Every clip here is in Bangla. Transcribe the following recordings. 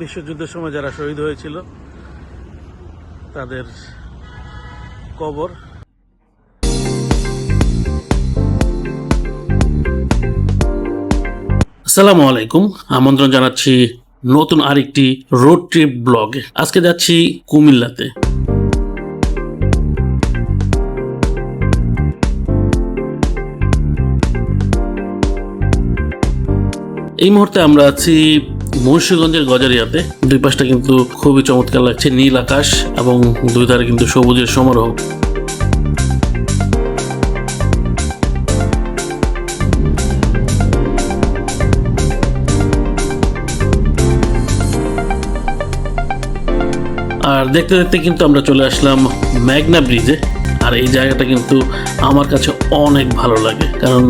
বিশ্বযুদ্ধের সময় যারা শহীদ হয়েছিল, তাদের কবর। আসসালামু আলাইকুম। আমন্ত্রণ জানাচ্ছি নতুন আরেকটি রোড ট্রিপ ব্লগে। আজকে যাচ্ছি কুমিল্লাতে। এই মুহূর্তে আমরা আছি মুন্সিগঞ্জের গজারিয়াতে দুই পাশটা কিন্তু খুবই চমৎকার লাগছে, নীল আকাশ এবং দুই ধারে কিন্তু সবুজের সমারোহ। আর দেখতে দেখতে কিন্তু আমরা চলে আসলাম ম্যাগনা ব্রিজে। আর এই জায়গাটা কিন্তু আমার কাছে অনেক ভালো লাগে, কারণ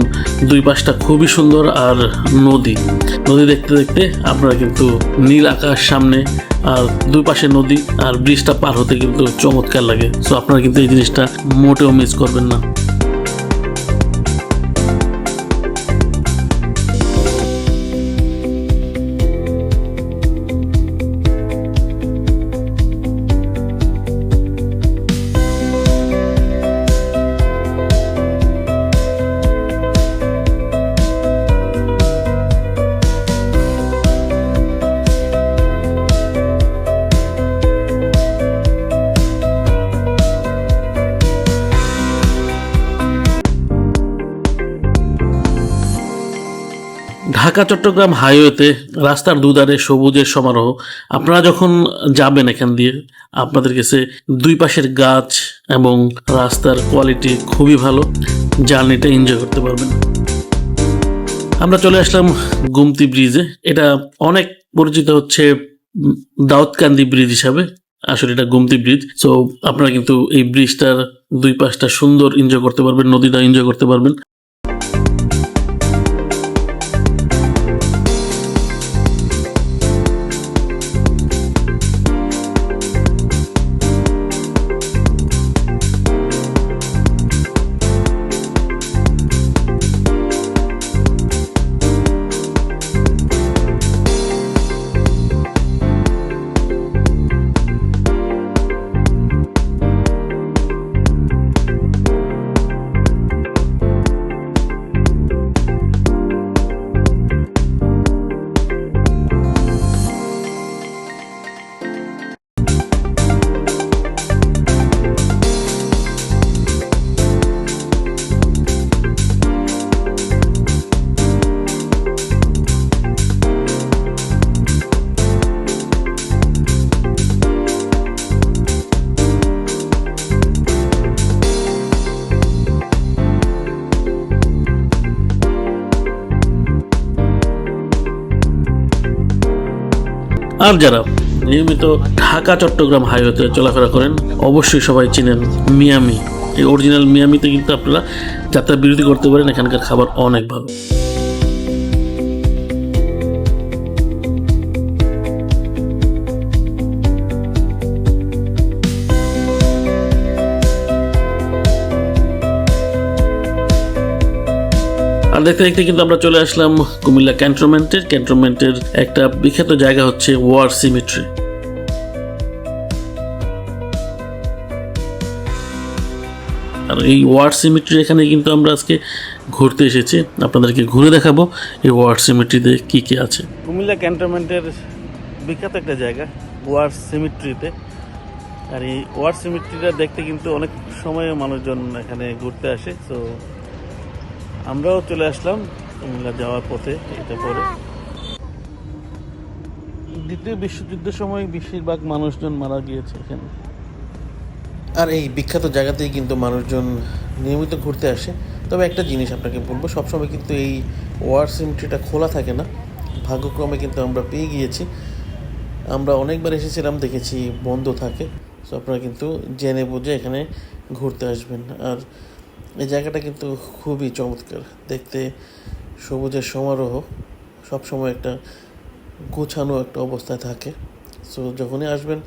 দুই পাশটা খুবই সুন্দর আর নদী। নদী দেখতে দেখতে আপনারা কিন্তু নীল আকাশ সামনে আর দুই পাশে নদী আর ব্রিজটা পার হতে কিন্তু চমৎকার লাগে। সো আপনারা কিন্তু এই জিনিসটা মোটেও মিস করবেন না। ঢাকা, চট্টগ্রাম হাইওয়েতে রাস্তার দুধারে সবুজের সমারোহ, আপনারা যখন যাবেন এখান দিয়ে, আপনাদের কাছে দুই পাশের গাছ এবং রাস্তার কোয়ালিটি খুবই ভালো, জার্নিটা এনজয় করতে পারবেন। আমরা চলে আসলাম গুমতি ব্রিজে এটা অনেক পরিচিত হচ্ছে দাউদকান্দি ব্রিজ হিসাবে, আসলে এটা গুমতি ব্রিজ সো আপনারা কিন্তু এই ব্রিজটার দুই পাশটা সুন্দর এনজয় করতে পারবেন, নদীটা এনজয় করতে পারবেন। আর যারা নিয়মিত ঢাকা, চট্টগ্রাম হাইওয়েতে চলাফেরা করেন, অবশ্যই সবাই চিনেন মিয়ামি। এই অরিজিনাল মিয়ামিতে কিন্তু আপনারা যাত্রা বিরতি করতে পারেন, এখানকার খাবার অনেক ভালো আর দেখতে দেখতে কিন্তু আমরা চলে আসলাম কুমিল্লা ক্যান্টনমেন্টের। ক্যান্টনমেন্টের একটা বিখ্যাত জায়গা হচ্ছে ওয়ার সিমিট্রি। আর এই ওয়ার সিমিট্রি এখানে কিন্তু আমরা আজকে ঘুরতে এসেছি। আপনাদেরকে ঘুরে দেখাবো এই ওয়ার সিমিট্রিতে কি কি আছে। কুমিল্লা ক্যান্টনমেন্টের বিখ্যাত একটা জায়গা, ওয়ার সিমিট্রিতে। আর এই ওয়ার সিমিট্রিটা দেখতে কিন্তু অনেক সময় মানুষজন এখানে ঘুরতে আসে তো আমরাও চলে আসলাম কুমিল্লা যাওয়ার পথে এটা পরে। দ্বিতীয় বিশ্বযুদ্ধের সময় বেশিরভাগ মানুষজন মারা গিয়েছে এখানে। আর এই বিখ্যাত জায়গাতেই কিন্তু মানুষজন নিয়মিত ঘুরতে আসে। তবে একটা জিনিস আপনাকে বলব, সবসময় কিন্তু এই ওয়ার সিমট্রিটা খোলা থাকে না। ভাগ্যক্রমে কিন্তু আমরা পেয়ে গিয়েছি। আমরা অনেকবার এসেছিলাম, দেখেছি বন্ধ থাকে। সো আপনারা কিন্তু জেনে বুঝে এখানে ঘুরতে আসবেন। আর এই জায়গাটা কিন্তু খুবই চমৎকার। দেখতে সবুজের সমারোহ সবসময় একটা গোছানো একটা অবস্থায় থাকে। সো যখনই আসবেন